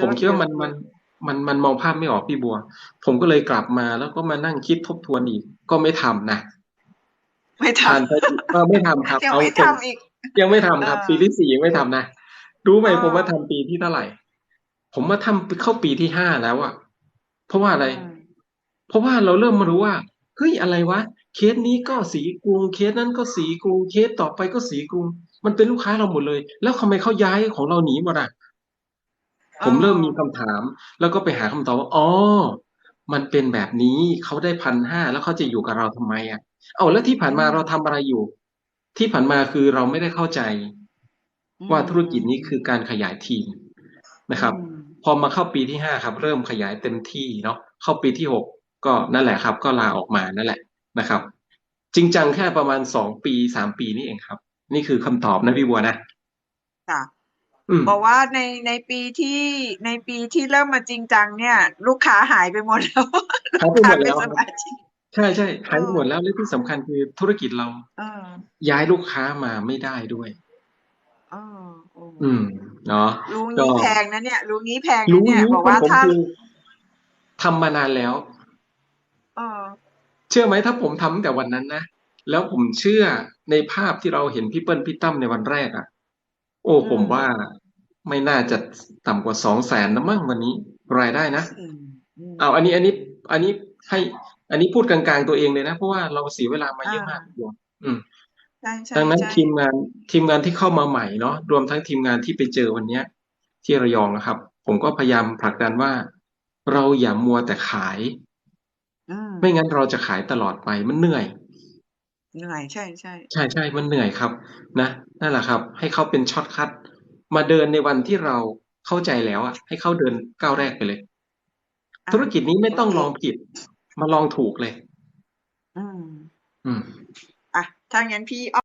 ผมคิดว่ามันมันมันมันมองภาพไม่ออกพี่บัว ผมก็เลยกลับมาแล้วก็มานั่งคิดทบทวนอีก ก็ไม่ทำนะไม่ททานไปเออไม่ทำครับำยังเอาไม่ตรงทำอีก ยังไม่ทำครับเออปีที่สี่ยังไม่ทำนะรู้ไหมเออผมว่าทำปีที่เท่าไหร่ ผมมาทำเข้าปีที่ห้าแล้วอะเพราะว่าอะไรอืมเพราะว่าเราเริ่มมารู้ว่าเฮ้ยอะไรวะเคสนี้ก็สีกรุงเคสนั้นก็สีกรุงเคสต่อไปก็สีกรุง มันเป็นลูกค้าเราหมดเลย แล้วทำไมเขาย้ายของเราหนีหมดอะ ผมเริ่มมีคำถาม แล้วก็ไปหาคำตอบว่าอ๋อมันเป็นแบบนี้เขาได้พันห้าแล้วเขาจะอยู่กับเราทำไมอะเอาแล้วที่ผ่านมาเราทำอะไรอยู่ ที่ผ่านมาคือเราไม่ได้เข้าใจ ว่าธุรกิจนี้คือการขยายทีมนะครับอืมพอมาเข้าปีที่ห้าครับ เริ่มขยายเต็มที่เนาะเข้าปีที่หกก็นั่นแหละครับ ก็ลาออกมานั่นแหละนะครับ จริงจังแค่ประมาณสองปีสามปีนี่เองครับ นี่คือคำตอบนะพี่บัวนะค่ะอืม บอกว่าในในปีที่ในปีที่เริ่มมาจริงจังเนี่ย ลูกค้าหายไปหมดแล้วหายไปหมดแล้วลูกค้าเป็นสมาชิกใช่ใช่หายไปเออหมดแล้วและที่สำคัญคือธุรกิจเราเออย้ายลูกค้ามาไม่ได้ด้วยเออโอ้อืมเนาะรู้ก็งี้แพงนะเนี่ย รู้งี้แพงนะรู้เนี่ยรู้บอกว่าผมถ้าคือทำมานานแล้วเออเชื่อไหมถ้าผมทำตั้งแต่วันนั้นนะแล้วผมเชื่อในภาพที่เราเห็นพี่เปิ้ลพี่ตั้มในวันแรกอะโอ้อืมผมว่า ไม่น่าจะต่ำกว่าสองแสนนะมั้งวันนี้ รายได้นะอืมมเอาอันนี้อันนี้ อันนี้ให้ อันนี้พูดกลางๆตัวเองเลยนะ เพราะว่าเราเสียเวลามาเยอะมากพี่บัวอืมใช่ใช่ดังนั้นใช่ทีมงานทีมงานที่เข้ามาใหม่เนาะรวมทั้งทีมงานที่ไปเจอวันเนี้ย ที่ระยองนะครับ ผมก็พยายามผลักดันว่า เราอย่ามัวแต่ขายอืมไม่งั้นเราจะขายตลอดไปมันเหนื่อยเหนื่อยใช่ใช่ใช่ใช่มันเหนื่อยครับ นะนั่นแหละครับ ให้เขาเป็นช็อตคัท มาเดินในวันที่เราเข้าใจแล้วอะ ให้เขาเดินก้าวแรกไปเลยอะธุรกิจนี้ไม่ต้องโอเคลองผิด มาลองถูกเลย อืม อืมอะถ้างั้นพี่